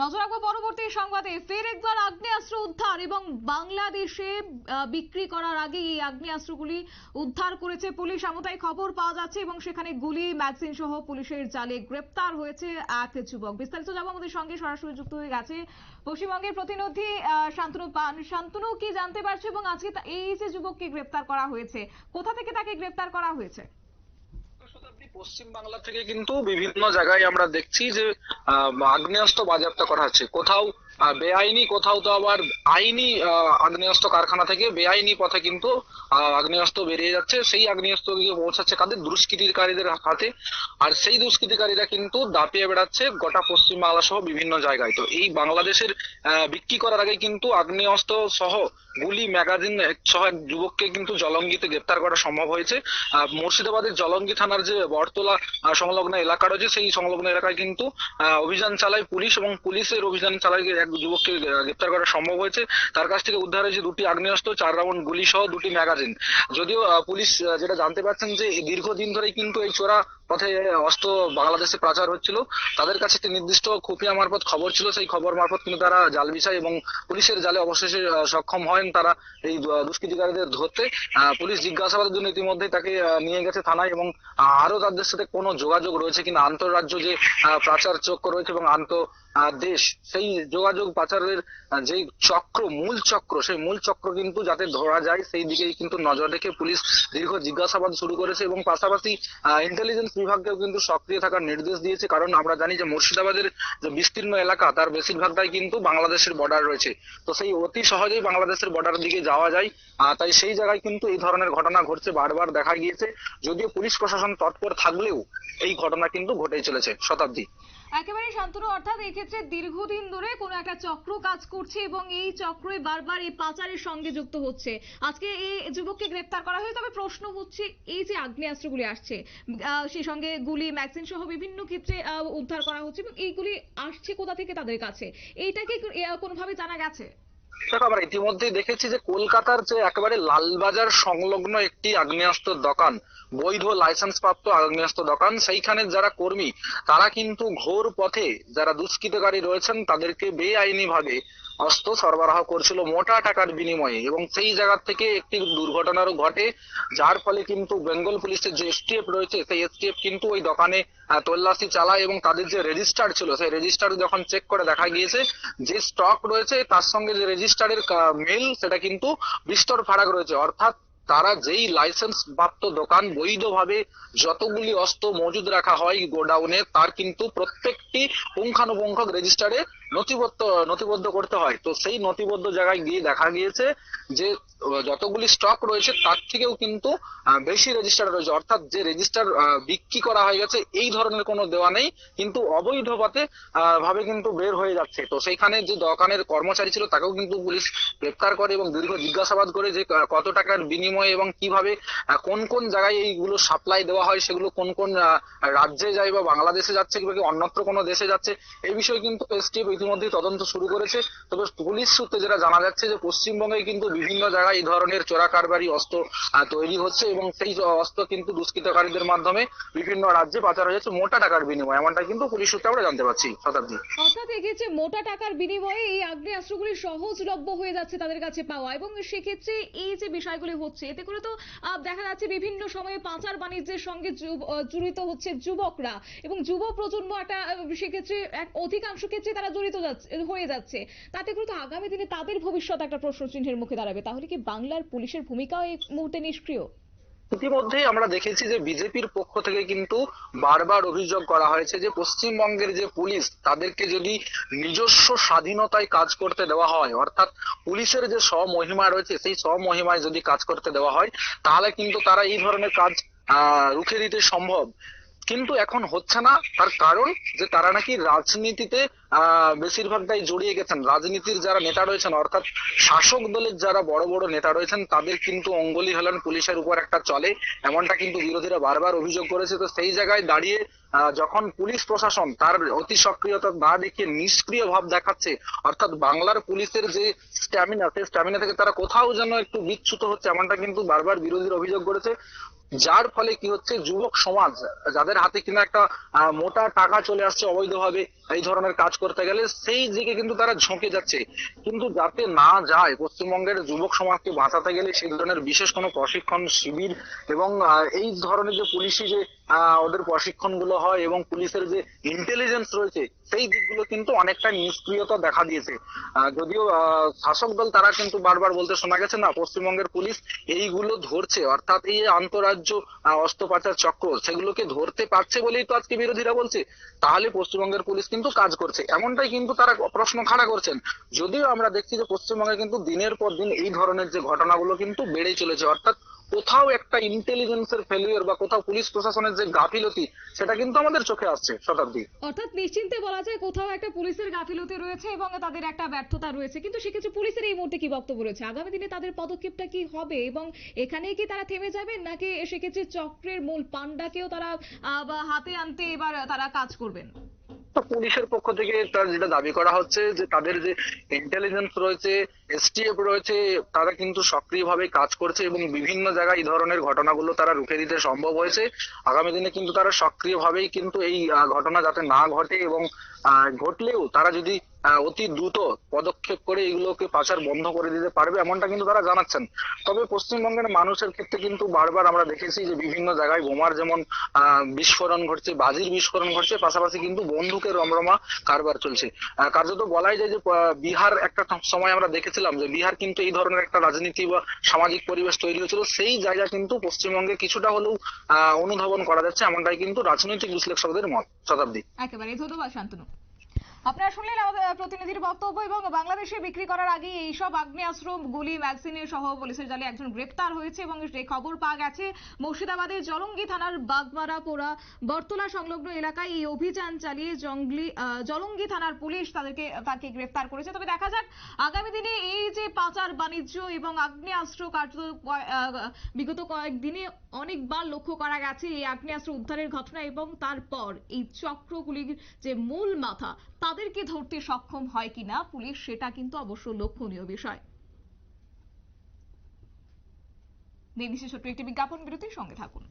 নজর রাখব পরবর্তী সংবাদে। ফের একবার আগ্নেয়াস্ত্র উদ্ধার এবং বাংলাদেশে বিক্রি করার আগে এই আগ্নেয়াস্ত্রগুলি উদ্ধার করেছে পুলিশ। এমনটাই খবর পাওয়া যাচ্ছে এবং সেখানে গুলি, ম্যাগজিন সহ পুলিশের জালে গ্রেপ্তার হয়েছে এক যুবক। বিস্তারিত যাব আমাদের সঙ্গে, সরাসরি যুক্ত হয়ে গেছে পশ্চিমবঙ্গের প্রতিনিধি শান্তনু পান। শান্তনু, কি জানতে পারছ এবং আজকে এই যে যুবককে গ্রেপ্তার করা হয়েছে, কোথা থেকে তাকে গ্রেপ্তার করা হয়েছে? পশ্চিম বাংলা থেকে কিন্তু বিভিন্ন জায়গায় আমরা দেখছি যে আগ্নেয়াস্ত্র বাজেয়াপ্ত করা হচ্ছে। কোথাও বেআইনি, কোথাও তো আবার আইনি আগ্নেয়াস্ত্র কারখানা থেকে বেআইনি পথে কিন্তু আগ্নেয়াস্ত্র বেরিয়ে যাচ্ছে। সেই আগ্নেয়াস্ত্র গিয়ে পৌঁছাচ্ছে কাদের? দুষ্কৃতিকারীদের হাতে। আর সেই দুষ্কৃতিকারীরা কিন্তু দাপিয়ে বেড়াচ্ছে গোটা পশ্চিম বাংলা সহ বিভিন্ন জায়গায়। তো এই বাংলাদেশের বিক্রি করার আগে কিন্তু আগ্নেয়াস্ত্র সহ গুলি, ম্যাগাজিন সহ এক যুবককে কিন্তু জলঙ্গিতে গ্রেপ্তার করা সম্ভব হয়েছে। মুর্শিদাবাদের জলঙ্গি থানার যে বটতলা সংলগ্ন এলাকা রয়েছে, সেই সংলগ্ন এলাকায় কিন্তু অভিযান চালায় পুলিশ এবং পুলিশের অভিযান চালায় এক যুবককে গ্রেপ্তার করা সম্ভব হয়েছে। তার কাছ থেকে উদ্ধার হয়েছে দুটি আগ্নেয়াস্ত্র, চার রাউন্ড গুলি সহ দুটি ম্যাগাজিন। যদিও পুলিশ যেটা জানতে পারছেন যে দীর্ঘদিন ধরেই কিন্তু এই চোরা পথে অস্ত্র বাংলাদেশে পাচার হচ্ছিল, তাদের কাছে একটি নির্দিষ্ট খুফিয়া মারফত খবর ছিল। সেই খবর মারফত কিন্তু তারা জাল বিছায় এবং পুলিশের জালে অবশেষে সক্ষম হয় তারা এই দুষ্কৃতিকারীদের ধরতে। পুলিশ জিজ্ঞাসাবাদের জন্য ইতিমধ্যে তাকে নিয়ে গেছে থানায় এবং আরও তাদের সাথে কোনো যোগাযোগ রয়েছে কিনা? আন্তঃরাজ্য যে পাচার চক্র রয়েছে এবং আন্ত দেশ সেই যোগাযোগ পাচারের যেই চক্র, মূল চক্র, সেই মূল চক্র কিন্তু যাতে ধরা যায়, সেই দিকেই কিন্তু নজর রেখে পুলিশ দীর্ঘ জিজ্ঞাসাবাদ শুরু করেছে এবং পাশাপাশি ইন্টেলিজেন্স বিভাগকেও কিন্তু সক্রিয় থাকার নির্দেশ দিয়েছে। কারণ আমরা জানি যে মুর্শিদাবাদের যে বিস্তীর্ণ এলাকা, তার বেশিরভাগটাই কিন্তু বাংলাদেশের বর্ডার রয়েছে। তো সেই অতি সহজেই বাংলাদেশের বর্ডার দিকে যাওয়া যায়। তাই সেই জায়গায় কিন্তু এই ধরনের ঘটনা ঘটছে, বারবার দেখা গিয়েছে। যদিও পুলিশ প্রশাসন তৎপর থাকলেও এই ঘটনা কিন্তু ঘটেই চলেছে শতাব্দী। একেবারে শান্তনু অর্থাৎ এই ক্ষেত্রে দীর্ঘদিন ধরে কোনো একটা চক্র কাজ করছে এবং এই চক্রই বারবার এই পাচারের সঙ্গে যুক্ত হচ্ছে। আজকে এই যুবককে গ্রেপ্তার করা হয়েছে, তবে প্রশ্ন হচ্ছে, এই যে আগ্নেয়াস্ত্রগুলি আসছে সেই সঙ্গে গুলি, ম্যাগজিন সহ বিভিন্ন ক্ষেত্রে উদ্ধার করা হচ্ছে এবং এইগুলি আসছে কোথা থেকে তাদের কাছে? এইটা কি কোনোভাবে জানা গেছে? দেখো, আমরা ইতিমধ্যেই দেখেছি যে কলকাতার যে একেবারে লালবাজার সংলগ্ন একটি আগ্নেয়াস্ত্র দোকান, বৈধ লাইসেন্স প্রাপ্ত আগ্নেয়াস্ত্র দোকান সেইখানে যারা কর্মী, তারা কিন্তু ঘোর পথে যারা দুষ্কৃতকারী রয়েছেন, তাদেরকে বেআইনি ভাবে অস্ত্র সরবরাহ করছিল মোটা টাকার বিনিময়ে এবং সেই জায়গা থেকে একটি দুর্ঘটনারও ঘটে, যার ফলে কিন্তু বেঙ্গল পুলিশের যে এসটিএফ রয়েছে, সেই এসটিএফ কিন্তু ওই দোকানে তল্লাশি চালায় এবং তাদের যে রেজিস্টার ছিল, সেই রেজিস্টার যখন চেক করে দেখা গিয়েছে, যে স্টক রয়েছে, তার সঙ্গে যে রেজিস্টারের মেল সেটা কিন্তু বিস্তর ফারাক রয়েছে। অর্থাৎ তারা যেই লাইসেন্স প্রাপ্ত দোকান বৈধভাবে যতগুলি অস্ত্র মজুদ রাখা হয় গোডাউনে, তার কিন্তু প্রত্যেকটি পুঙ্খানুপুঙ্খক রেজিস্টারে নথিবদ্ধ নথিবদ্ধ করতে হয়। তো সেই নথিবদ্ধ জায়গায় গিয়ে দেখা গিয়েছে যে যতগুলি স্টক রয়েছে, তার থেকেও কিন্তু বেশি রেজিস্টার রয়েছে। অর্থাৎ যে রেজিস্টার বিক্রি করা হয়ে গেছে, এই ধরনের কোনো দেওয়া নেই, কিন্তু অবৈধ পথে ভাবে কিন্তু বের হয়ে যাচ্ছে। তো সেইখানে যে দোকানের কর্মচারী ছিল, তাকেও কিন্তু পুলিশ গ্রেপ্তার করে এবং দীর্ঘ জিজ্ঞাসাবাদ করে যে কত টাকার বিনিময়ে এবং কীভাবে কোন কোন জায়গায় এইগুলো সাপ্লাই দেওয়া হয়, সেগুলো কোন কোন রাজ্যে যায় বা বাংলাদেশে যাচ্ছে কিংবা অন্যত্র কোনো দেশে যাচ্ছে, এই বিষয়ে কিন্তু এসটিএফ ইতিমধ্যেই তদন্ত শুরু করেছে। তবে পুলিশ সূত্রে যেটা জানা যাচ্ছে যে পশ্চিমবঙ্গে কিন্তু বিভিন্ন জায়গায় এই ধরনের চোরা কারবারি অস্ত্র তৈরি হচ্ছে এবং সেই অস্ত্র কিন্তু দুষ্কৃতকারীদের মাধ্যমে বিভিন্ন রাজ্যে পাচার হয়ে যাচ্ছে মোটা টাকার বিনিময়ে। এমনটা কিন্তু পুলিশ সূত্রে আমরা জানতে পারছি শতাব্দী। অর্থাৎ এক্ষেত্রে মোটা টাকার বিনিময়ে এই আগ্নেয়াস্ত্রগুলি সহজলভ্য হয়ে যাচ্ছে তাদের কাছে পাওয়া এবং সেক্ষেত্রে এই যে বিষয়গুলি হচ্ছে, এতে করে তো দেখা যাচ্ছে বিভিন্ন সময়ে পাচার বাণিজ্যের সঙ্গে জড়িত হচ্ছে যুবকরা এবং যুব প্রজন্ম একটা সেক্ষেত্রে এক অধিকাংশ ক্ষেত্রে তারা জড়িত যাচ্ছে হয়ে যাচ্ছে। তাতে করে তো আগামী দিনে তাদের ভবিষ্যৎ একটা প্রশ্ন চিহ্নের মুখে দাঁড়াবে। তাহলে কি বাংলার পুলিশের ভূমিকাও এই মুহূর্তে নিষ্ক্রিয়? ইতিমধ্যেই আমরা দেখেছি যে বিজেপির পক্ষ থেকে কিন্তু বারবার অভিযোগ করা হয়েছে যে পশ্চিমবঙ্গের যে পুলিশ, তাদেরকে যদি নিজস্ব স্বাধীনতায় কাজ করতে দেওয়া হয়, অর্থাৎ পুলিশের যে স্বমহিমা রয়েছে, সেই স্বমহিমায় যদি কাজ করতে দেওয়া হয়, তাহলে কিন্তু তারা এই ধরনের কাজ রুখে দিতে সম্ভব। কিন্তু এখন হচ্ছে না, তার কারণ যে তারা নাকি রাজনীতিতে বেশিরভাগটাই জড়িয়ে গেছেন। রাজনীতির যারা নেতা রয়েছেন, অর্থাৎ শাসক দলের যারা বড় বড় নেতা রয়েছেন, তাদের কিন্তু অঙ্গলি হেলন পুলিশের উপর একটা চলে, এমনটা কিন্তু বিরোধীরা বারবার অভিযোগ করেছে। তো সেই জায়গায় দাঁড়িয়ে যখন পুলিশ প্রশাসন তার অতি সক্রিয়তা না দেখিয়ে নিষ্ক্রিয় ভাব দেখাচ্ছে, অর্থাৎ বাংলার পুলিশের যে স্ট্যামিনা সেই স্ট্যামিনা থেকে তারা কোথাও যেন একটু বিচ্যুত হচ্ছে, এমনটা কিন্তু বারবার বিরোধীরা অভিযোগ করেছে। যার ফলে কি হচ্ছে, যুবক সমাজ, যাদের হাতে কিনা একটা মোটা টাকা চলে আসছে, অবৈধভাবে এই ধরনের কাজ করতে গেলে সেই দিকে কিন্তু তারা ঝুঁকে যাচ্ছে। কিন্তু যাতে না যায়, পশ্চিমবঙ্গের যুবক সমাজকে বাঁচাতে গেলে সেই ধরনের বিশেষ কোনো প্রশিক্ষণ শিবির এবং এই ধরনের যে পুলিশি যে ওদের প্রশিক্ষণগুলো হয় এবং পুলিশের যে ইন্টেলিজেন্স রয়েছে, সেই দিকগুলো কিন্তু অনেকটা নিষ্ক্রিয়তা দেখা দিয়েছে। যদিও শাসক দল তারা কিন্তু বারবার বলতে শোনা গেছে না, পশ্চিমবঙ্গের পুলিশ এইগুলো ধরছে। অর্থাৎ এই আন্তরাজ্য অস্ত্র পাচার চক্র, সেগুলোকে ধরতে পারছে বলেই তো আজকে বিরোধীরা বলছে। তাহলে পশ্চিমবঙ্গের পুলিশ কিন্তু কাজ করছে, এমনটাই কিন্তু তারা প্রশ্ন খাড়া করছেন। যদিও আমরা দেখছি যে পশ্চিমবঙ্গে কিন্তু দিনের পর দিন এই ধরনের যে ঘটনাগুলো কিন্তু বেড়েই চলেছে, অর্থাৎ কোথাও একটা ইন্টেলিজেন্সের ফেলিওর বা কোথাও পুলিশ প্রশাসনের যে গাফিলতি, সেটা কিন্তু আমাদের চোখে আসছে শতাব্দী। অর্থাৎ নিশ্চিন্তে বলা যায় কোথাও একটা পুলিশের গাফিলতি রয়েছে এবং তাদের একটা ব্যর্থতা রয়েছে, কিন্তু সেক্ষেত্রে পুলিশের এই মুহূর্তে কি বক্তব্য রয়েছে? আগামী দিনে তাদের পদক্ষেপটা কি হবে এবং এখানেই কি তারা থেমে যাবেন, নাকি সেক্ষেত্রে চক্রের মূল পান্ডাকেও তারা হাতে আনতে এবার তারা কাজ করবেন? পুলিশের পক্ষ থেকে তার যেটা দাবি করা হচ্ছে যে তাদের যে ইন্টেলিজেন্স রয়েছে এসটিএফ রয়েছে, তারা কিন্তু সক্রিয়ভাবে কাজ করছে এবং বিভিন্ন জায়গায় এই ধরনের ঘটনাগুলো তারা রুখে দিতে সম্ভব হয়েছে। আগামী দিনে কিন্তু তারা সক্রিয়ভাবেই কিন্তু এই ঘটনা যাতে না ঘটে এবং ঘটলেও তারা যদি অতি দ্রুত পদক্ষেপ করে এগুলোকে পাচার বন্ধ করে দিতে পারবে, এমনটা কিন্তু তারা জানাচ্ছেন। তবে পশ্চিমবঙ্গের মানুষের ক্ষেত্রে কিন্তু বারবার আমরা দেখেছি যে বিভিন্ন জায়গায় বোমার যেমন বিস্ফোরণ ঘটছে, বাজির বিস্ফোরণ ঘটছে, পাশাপাশি কিন্তু বন্দুকের রমরমা কারবার চলছে। কার্যত বলাই যায় যে বিহার একটা সময় আমরা দেখেছিলাম যে বিহার কিন্তু এই ধরনের একটা রাজনীতি বা সামাজিক পরিবেশ তৈরি হয়েছিল। সেই জায়গা কিন্তু পশ্চিমবঙ্গে কিছুটা হলেও অনুধাবন করা যাচ্ছে, এমনটাই কিন্তু রাজনৈতিক বিশ্লেষকদের মত। শতাব্দী। একেবারে ধন্যবাদ শান্তনু। আপনারা শুনলেন আমাদের প্রতিনিধির বক্তব্য এবং বাংলাদেশে বিক্রি করার আগে এইসব আগ্নেয়াস্ত্র গুলি ম্যাগজিনের সহ পুলিশের জালে একজন গ্রেপ্তার হয়েছে এবং যে খবর পাওয়া গেছে মুর্শিদাবাদের জলঙ্গি থানার বাগমারা পোড়া বর্তলা সংলগ্ন এলাকায় এই অভিযান চালিয়ে জঙ্গলি জলঙ্গি থানার পুলিশ তাদেরকে তাকে গ্রেপ্তার করেছে। তবে দেখা যাক আগামী দিনে এই যে পাচার বাণিজ্য এবং আগ্নেয়াস্ত্র আহ, বিগত কয়েকদিনে অনেকবার লক্ষ্য করা গেছে এই আগ্নেয়াস্ত্র উদ্ধারের ঘটনা এবং তারপর এই চক্রগুলির যে মূল মাথা তাদেরকে ধরতে সক্ষম হয় কিনা পুলিশ সেটা কিন্তু অবশ্য লক্ষণীয় বিষয়। একটি বিজ্ঞাপন বিরতির সঙ্গে থাকুন।